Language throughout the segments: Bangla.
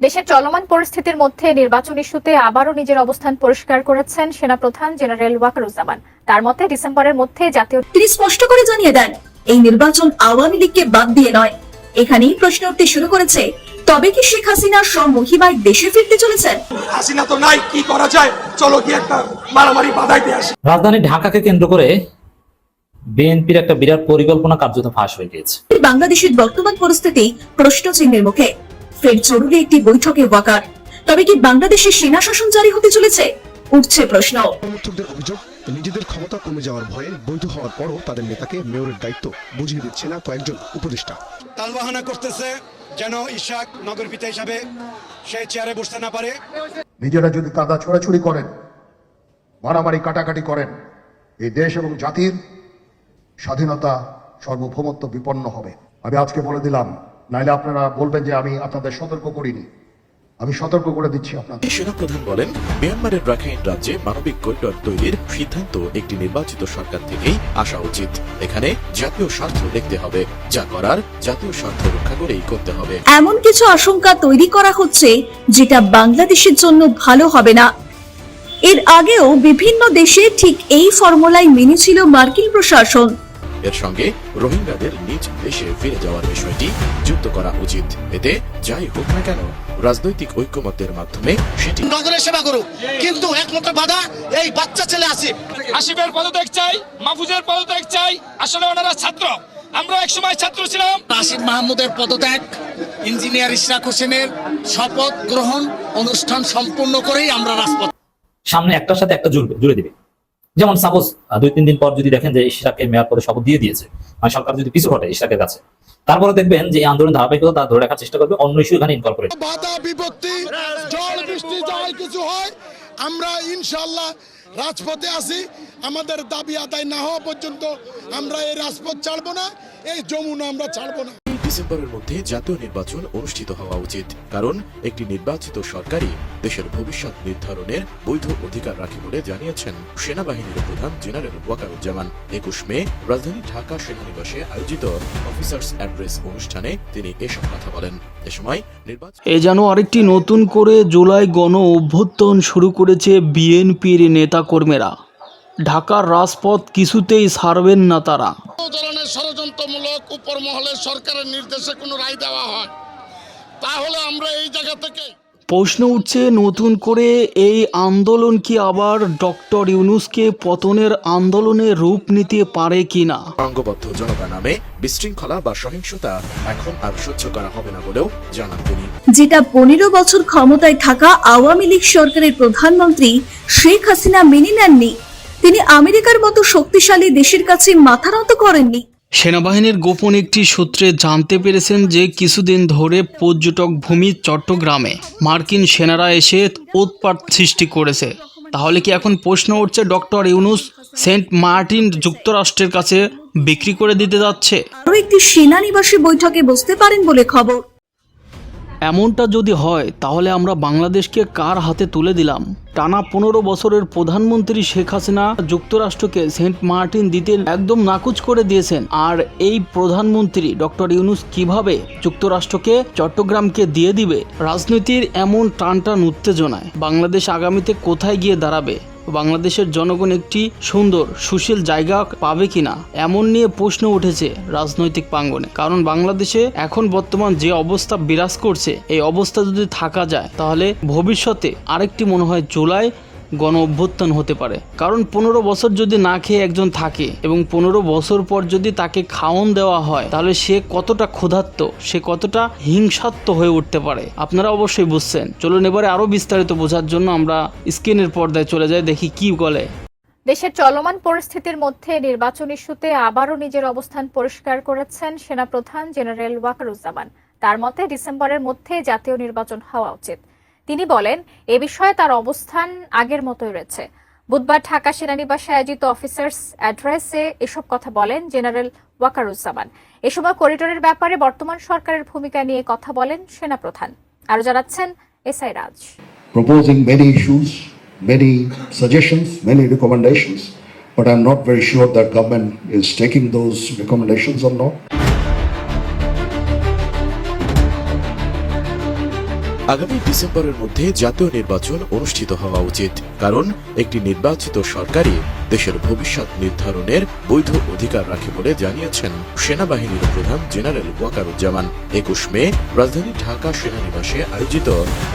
দেশের চলমান পরিস্থিতির মধ্যে নির্বাচন ইস্যুতে আবারও নিজের অবস্থান পরিষ্কার করেছেন সেনাপ্রধান জেনারেল ওয়াকারুজ্জামান। তার মতে ডিসেম্বরের মধ্যে জাতীয় তিনি স্পষ্ট করে জানিয়ে দেন এই নির্বাচন আওয়ামী লীগকে বাদ দিয়ে নয়। এখানেই প্রশ্ন উঠতে শুরু করেছে তবে কি শেখ হাসিনা স্বমহিমায় দেশে ফিরতে চলেছেন? হাসিনা তো নাই কি করা যায়? চলো কি একটা মারামারি বাধাইতে আসি। রাজধানী ঢাকাকে কেন্দ্র করে বিএনপির একটা বিরাট পরিকল্পনা কার্যত ফাঁস হয়ে গিয়েছে। বাংলাদেশের বর্তমান পরিস্থিতি প্রশ্ন চিহ্নের মুখে। ফের জরুরি একটি বৈঠকে ওয়াকার। তবে কি বাংলাদেশে সেনা শাসন জারি হতে চলেছে? উঠছে প্রশ্ন। সমর্থকদের অভিযোগ নিজেদের ক্ষমতা কমে যাওয়ার ভয়ে বৈধ হওয়ার পরও তাদের নেতাকে মেয়রের দায়িত্ব বুঝিয়ে দিচ্ছে না কয়েকজন উপদেষ্টা। তালবাহানা করতেছে যেন ইশাক নগর পিতা হিসাবে সে চেয়ারে বসতে না পারে। নিজেরা যদি কাদা ছোড়াছুড়ি করেন মারামারি কাটাকাটি করেন এই দেশ এবং জাতির স্বাধীনতা সার্বভৌমত্ব বিপন্ন হবে। আমি আজকে বলে দিলাম নাইলে আপনারা বলবেন যে আমি আপনাদের সতর্ক করিনি। আমি সতর্ক করে দিচ্ছি আপনাদের। সেনাপ্রধান বলেন মিয়ানমারের রাখাইন রাজ্যে মানবিক করিডর তৈরির সিদ্ধান্ত একটি নির্বাচিত সরকার থেকেই আসা উচিত। এখানে জাতীয় স্বার্থ দেখতে হবে। যা করার জাতীয় স্বার্থ রক্ষা করেই করতে হবে। এমন কিছু আশঙ্কা তৈরি করা হচ্ছে যেটা বাংলাদেশের জন্য ভালো হবে না। এর আগেও বিভিন্ন দেশে ঠিক এই ফর্মুলাই মেনেছিল মার্কিন প্রশাসন। এর সঙ্গে রোহিঙ্গাদের নিজ দেশে ফিরে যাওয়ার বিষয়টি যুক্ত করা উচিত। এতে যাই হোক না কেন রাজনৈতিক ঐক্যমত্যের মাধ্যমে সেটি নগরের সেবা করুক। কিন্তু একমাত্র বাধা এই বাচ্চা ছেলে আছে আসিফের পদত্যাগ চাই মাহফুজের পদত্যাগ চাই আসলে ওনারা ছাত্র। আমরা এক সময় ছাত্র ছিলাম। আসিফ মাহমুদের পদত্যাগ ইঞ্জিনিয়ার ইশরাক হোসেনের শপথ গ্রহণ অনুষ্ঠান সম্পূর্ণ করেই আমরা রাজপথ সামনে একটার সাথে একটা জুড়বে জুড়ে দিবে। যেমন সাপোজ দুই তিন দিন পর যদি দেখেন যে ইশরাকের মেয়াদ পদে শপথ দিয়ে দিয়েছে সরকার যদি পিছু ঘটে ইশরাকের কাছে, তারপরে দেখবেন যে আন্দোলন ধারাবাহিকতা ধরে রাখার চেষ্টা করবে, অন্য ইস্যু এখানে ইনকর্পোরেট হয়, আমরা ইনশাল্লাহ রাজপথে আসি আমাদের দাবি আদায় না হওয়া পর্যন্ত আমরা এই রাজপথ ছাড়বো না, এই যমুনা আমরা ছাড়বো না। ডিসেম্বরের মধ্যে জাতীয় নির্বাচন অনুষ্ঠিত হওয়া উচিত। কারণ, একটি নির্বাচিত সরকারই দেশের ভবিষ্যৎ নির্ধারণের বৈধ অধিকার রাখে বলে জানিয়েছেন সেনাবাহিনীর প্রধান জেনারেল ওয়াকারুজ্জামান। একুশ মে, রাজধানী ঢাকা সেনানিবাসে আয়োজিত অফিসার্স অ্যাড্রেস অনুষ্ঠানে তিনি এসব কথা বলেন। এ সময় নির্বাচন এ যেন আরেকটি নতুন করে জুলাই গণ অভ্যুত্থান শুরু করেছে বিএনপির নেতাকর্মীরা। ঢাকার রাজপথ কিছুতেই ছাড়বেন না তারা। ধরনের ষড়যন্ত্রমূলক উপর মহলের সরকারের নির্দেশে কোনো রায় দেওয়া হয়। তাহলে আমরা এই জায়গা থেকে প্রশ্ন উঠছে নতুন করে এই আন্দোলন কি আবার ডক্টর ইউনুসকে পতনের আন্দোলনে রূপ নিতে পারে কিনা? অঙ্গবদ্ধ জনতা নামে বিশৃঙ্খলা বা সহিংসতা এখন আর সহ্য করা হবে না বলেও জানান তিনি। যেটা পনেরো বছর ক্ষমতায় থাকা আওয়ামী লীগ সরকারের প্রধানমন্ত্রী শেখ হাসিনা মেনে নেননি তিনি আমেরিকার মতো শক্তিশালী দেশের কাছে মাথা নত করেননি। সেনাবাহিনীর গোপন একটি সূত্রে জানতে পেরেছেন যে কিছুদিন ধরে পর্যটক ভূমি চট্টগ্রামে মার্কিন সেনারা এসে উৎপাত সৃষ্টি করেছে। তাহলে কি এখন প্রশ্ন উঠছে ডক্টর ইউনুস সেন্ট মার্টিন যুক্তরাষ্ট্রের কাছে বিক্রি করে দিতে যাচ্ছে? আরও একটি সেনানিবাসী বৈঠকে বসতে পারেন বলে খবর। এমনটা যদি হয়, তাহলে আমরা বাংলাদেশকে কার হাতে তুলে দিলাম? টানা পনেরো বছরের প্রধানমন্ত্রী শেখ হাসিনা যুক্তরাষ্ট্রকে সেন্ট মার্টিন দিতে একদম নাকুচ করে দিয়েছেন। আর এই প্রধানমন্ত্রী ডক্টর ইউনুস কীভাবে যুক্তরাষ্ট্রকে চট্টগ্রামকে দিয়ে দিবে? রাজনীতির এমন টান টান উত্তেজনায় বাংলাদেশ আগামীতে কোথায় গিয়ে দাঁড়াবে? বাংলাদেশের জনগণ একটি সুন্দর, সুশীল জায়গা পাবে কিনা, এমন নিয়ে প্রশ্ন উঠেছে রাজনৈতিক প্রাঙ্গনে কারণ বাংলাদেশে এখন বর্তমান যে অবস্থা বিরাজ করছে, এই অবস্থা যদি থাকা যায়, তাহলে ভবিষ্যতে আরেকটি মনে হয় জুলাই গণ অভ্যুত্থান হতে পারে। কারণ পনেরো বছর যদি না খেয়ে একজন থাকে এবং পনেরো বছর পর যদি তাকে খাওন দেওয়া হয়, তাহলে সে কতটা ক্ষুধার্ত, সে কতটা হিংসাত্ম হয়ে উঠতে পারে? আপনারা অবশ্যই বুঝছেন। চলুন এবারে আরও বিস্তারিত বোঝার জন্য আমরা স্ক্রিনের পর্দায় চলে যাই, দেখি কি বলে। দেশের চলমান পরিস্থিতির মধ্যে নির্বাচন ইস্যুতে আবারও নিজের অবস্থান পরিষ্কার করেছেন সেনাপ্রধান জেনারেল ওয়াকারুজ্জামান। তার মতে, ডিসেম্বরের মধ্যে জাতীয় নির্বাচন হওয়া উচিত। তিনি বলেন এ বিষয়ে তার অবস্থান আগের মতোই রয়েছে। বুধবার ঢাকা সেনানিবাসে আয়োজিত অফিসার্স অ্যাড্রেসে এসব কথা বলেন জেনারেল ওয়াকারুজ্জামান। এ সময় করিডোরের ব্যাপারে বর্তমান সরকারের ভূমিকা নিয়ে কথা বলেন সেনাপ্রধান। আরও জানাচ্ছেন SI Raj. Proposing many issues, many suggestions, many recommendations, but I'm not very sure that government is taking those recommendations or not. আগামী ডিসেম্বরের মধ্যে জাতীয় নির্বাচন অনুষ্ঠিত হওয়া উচিত কারণ একটি নির্বাচিত সরকারই দেশের ভবিষ্যৎ নির্ধারণের বৈধ অধিকার রাখে বলে জানিয়েছেন সেনাবাহিনীর প্রধান জেনারেল ওয়াকারুজ্জামান। একুশ মে রাজধানী ঢাকা সেনানিবাসে আয়োজিত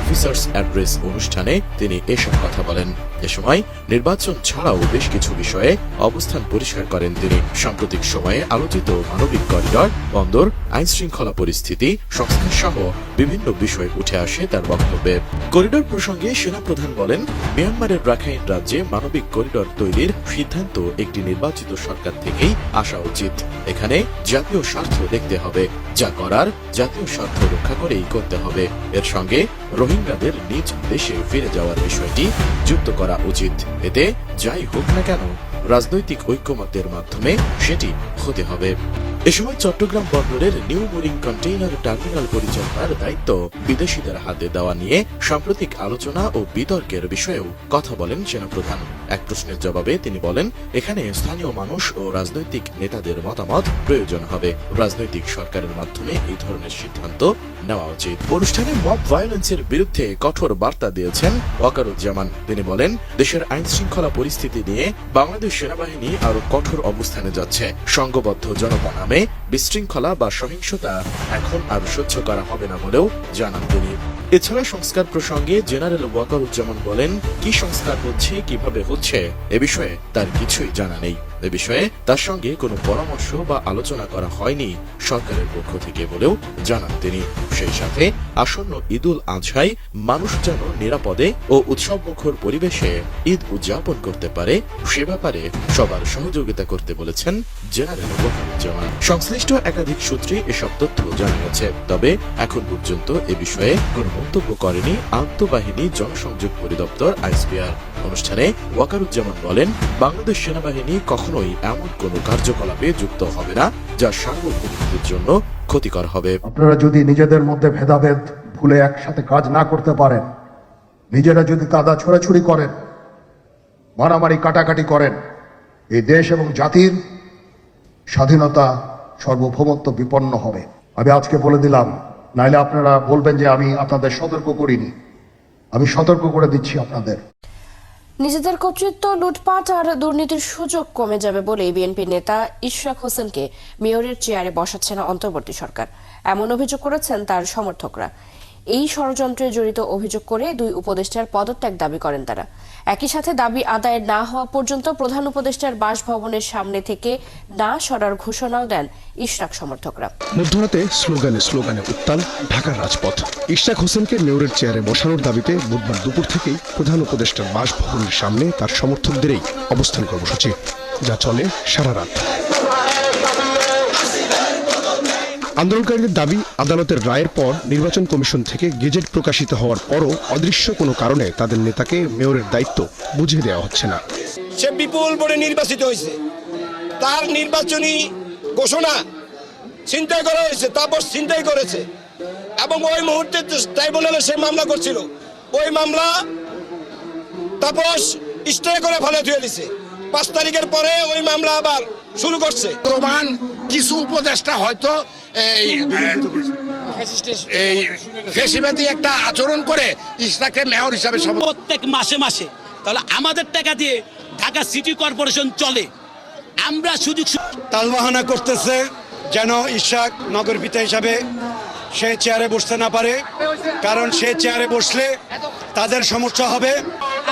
অফিসার্স অ্যাড্রেস অনুষ্ঠানে তিনি এসব কথা বলেন। এ সময় নির্বাচন ছাড়াও বেশ কিছু বিষয়ে অবস্থান পরিষ্কার করেন তিনি। সাম্প্রতিক সময়ে আলোচিত মানবিক করিডর, বন্দর আইন শৃঙ্খলা পরিস্থিতি সংস্কার সহ বিভিন্ন বিষয় উঠে আসে তার বক্তব্যে। করিডর প্রসঙ্গে সেনাপ্রধান বলেন, মিয়ানমারের রাখাইন রাজ্যে মানবিক করিডর তৈরির সিদ্ধান্ত একটি নির্বাচিত সরকার থেকেই আসা উচিত। এখানে জাতীয় স্বার্থ দেখতে হবে। যা করার জাতীয় স্বার্থ রক্ষা করেই করতে হবে। এর সঙ্গে রোহিঙ্গাদের নিজ দেশে ফিরে যাওয়ার বিষয়টি যুক্ত করা উচিত। এতে যাই হোক না কেন, রাজনৈতিক ঐক্যমত্যের মাধ্যমে সেটি হতে হবে। এ সময় চট্টগ্রাম বন্দরের নিউ বোরিং কন্টেইনার টার্মিনাল পরিচালনার দায়িত্ব বিদেশিদের হাতে দেওয়া নিয়ে সাম্প্রতিক আলোচনা ও বিতর্কের বিষয়েও কথা বলেন সেনাপ্রধান। এক প্রশ্নের জবাবে তিনি বলেন, এখানে স্থানীয় মানুষ ও রাজনৈতিক নেতাদের মতামত প্রয়োজন হবে। রাজনৈতিক সরকারের মাধ্যমে এই ধরনের সিদ্ধান্ত নেওয়া উচিত। অনুষ্ঠানে মব ভায়োলেন্সের বিরুদ্ধে কঠোর বার্তা দিয়েছেন ওয়াকারুজ্জামান। তিনি বলেন, দেশের আইন শৃঙ্খলা পরিস্থিতি নিয়ে বাংলাদেশ সেনাবাহিনী আরও কঠোর অবস্থানে যাচ্ছে। সংঘবদ্ধ জনতা নামে বিশৃঙ্খলা বা সহিংসতা এখন আর সহ্য করা হবে না বলেও জানান তিনি। এছাড়া সংস্কার প্রসঙ্গে জেনারেল ওয়াকারুজ্জামান বলেন, কি সংস্কার হচ্ছে, কীভাবে হচ্ছে, এ বিষয়ে তার কিছুই জানা নেই। এ বিষয়ে তার সঙ্গে কোনো পরামর্শ বা আলোচনা করা হয়নি সরকারের পক্ষ থেকে বলেও জানান তিনি। সেই সাথে আসন্ন ঈদুল আজহায় মানুষ যেন নিরাপদে ও উৎসবমুখর পরিবেশে ঈদ উদযাপন করতে পারে, সে ব্যাপারে সবার সহযোগিতা করতে বলেছেন জেনারেল ওয়াকারুজ্জামান। সংশ্লিষ্ট একাধিক সূত্রে এসব তথ্য জানা গেছে, তবে এখন পর্যন্ত এ বিষয়ে কোনো মন্তব্য করেনি আন্তঃবাহিনী জনসংযোগ পরিদপ্তর আইসপিআর অনুষ্ঠানে ওয়াকারুজ্জামান বলেন, বাংলাদেশ সেনাবাহিনী কখনোই এমন কোনো কার্যকলাপে যুক্ত হবে না, যা সার্বভৌমত্বের জন্য ক্ষতিকর হবে। আপনারা যদি নিজেদের মধ্যে ভেদাভেদ ভুলে একসাথে কাজ না করতে পারেন, নিজেরা যদি কাদা ছোড়াছুড়ি করেন, মারামারি কাটাকাটি করেন, এই দেশ এবং জাতির স্বাধীনতা সর্বভৌমত্ব বিপন্ন হবে। আমি আজকে বলে দিলাম নাইলে আপনারা বলবেন যে আমি আপনাদের সতর্ক করিনি। আমি সতর্ক করে দিচ্ছি আপনাদের। নিজেদের কর্তৃত্ব, লুটপাট আর দুর্নীতির সুযোগ কমে যাবে বলে বিএনপি নেতা ইশরাক হোসেনকে মেয়রের চেয়ারে বসাচ্ছে না অন্তর্বর্তী সরকার। এমন অভিযোগ করেছেন তার সমর্থকরা। এই ষড়যন্ত্রে জড়িত অভিযোগ করে দুই উপদেষ্টার পদত্যাগ দাবি করেন তারা। একই সাথে দাবি আদায় না হওয়া পর্যন্ত প্রধান উপদেষ্টার বাসভবনের সামনে থেকে না সরার ঘোষণাও দেন ইশরাক সমর্থকরা। মধ্যরাতে স্লোগানে স্লোগানে উত্তাল ঢাকার রাজপথ। ইশরাক হোসেনকে মেয়রের চেয়ারে বসানোর দাবিতে বুধবার দুপুর থেকেই প্রধান উপদেষ্টার বাসভবনের সামনে তার সমর্থকদেরই অবস্থান কর্মসূচি, যা চলে সারা রাত। আন্দোলনকারীদের দাবি আদালতের রায়ের পর নির্বাচন কমিশন থেকে গেজেট প্রকাশিত হওয়ার পরও অদৃশ্য কোনো কারণে তাদের নেতাকে মেয়রের দায়িত্ব বুঝিয়ে দেওয়া হচ্ছে না। সে বিপুল ভোটে নির্বাচিত হয়েছে। তার নির্বাচনী ঘোষণা চিন্তাই করা হয়েছে তারপর চিন্তাই করেছে। এবং ওই মুহূর্তে ট্রাইব্যুনালে সে মামলা করছিল। ওই মামলা তাপস স্টে করে ফেলে ধুয়ে দিছে। পাঁচ তারিখের পরে ওই মামলা আবার শুরু করছে। প্রমাণ কিছু উপদেষ্টা হয়তো এই এই ফেসিবাদী একটা আচরণ করে ইসরাকে মেয়র হিসাবে প্রত্যেক মাসে মাসে তাহলে আমাদের টাকা দিয়ে ঢাকা সিটি কর্পোরেশন চলে। আমরা সুযোগ তালবাহানা করতেছে যেন ইশাক নগর পিতা হিসাবে সে চেয়ারে বসতে না পারে কারণ সে চেয়ারে বসলে তাদের সমস্যা হবে।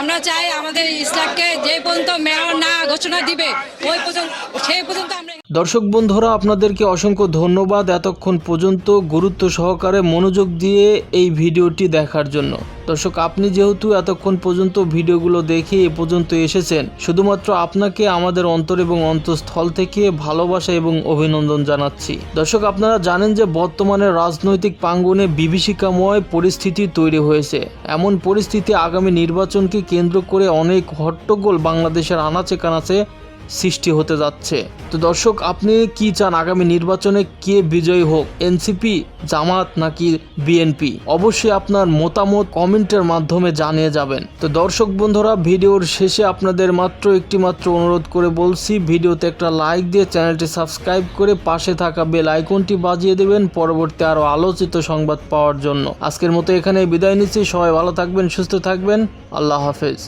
আমরা চাই আমাদের ইসলামকে যে পর্যন্ত মেয়র না ঘোষণা দিবে ওই পর্যন্ত সেই পর্যন্ত আমরা দর্শক বন্ধুরা, আপনাদেরকে অসংখ্য ধন্যবাদ এতক্ষণ পর্যন্ত গুরুত্ব সহকারে মনোযোগ দিয়ে এই ভিডিওটি দেখার জন্য। দর্শক, আপনি যেহেতু এতক্ষণ পর্যন্ত ভিডিওগুলো দেখে এ পর্যন্ত এসেছেন, শুধুমাত্র আপনাকে আমাদের অন্তর এবং অন্তঃস্থল থেকে ভালোবাসা এবং অভিনন্দন জানাচ্ছি। দর্শক, আপনারা জানেন যে বর্তমানে রাজনৈতিক প্রাঙ্গণে বিভীষিকাময় পরিস্থিতি তৈরি হয়েছে। এমন পরিস্থিতি আগামী নির্বাচনকে কেন্দ্র করে অনেক হট্টগোল বাংলাদেশের আনাচে কানাচে সৃষ্টি হতে যাচ্ছে। তো দর্শক, আপনি কি চান আগামী নির্বাচনে কে বিজয়ী হোক, এনসিপি, জামাত নাকি বিএনপি? অবশ্যই আপনার মতামত কমেন্টের মাধ্যমে জানিয়ে যাবেন। তো দর্শক বন্ধুরা, ভিডিওর শেষে আপনাদের মাত্র একটি মাত্র অনুরোধ করে বলছি, ভিডিওতে একটা লাইক দিয়ে চ্যানেলটি সাবস্ক্রাইব করে পাশে থাকা বেল আইকনটি বাজিয়ে দেবেন পরবর্তী আরও আলোচিত সংবাদ পাওয়ার জন্য। আজকের মতো এখানে বিদায় নিচ্ছি। সবাই ভালো থাকবেন, সুস্থ থাকবেন। আল্লাহ হাফেজ।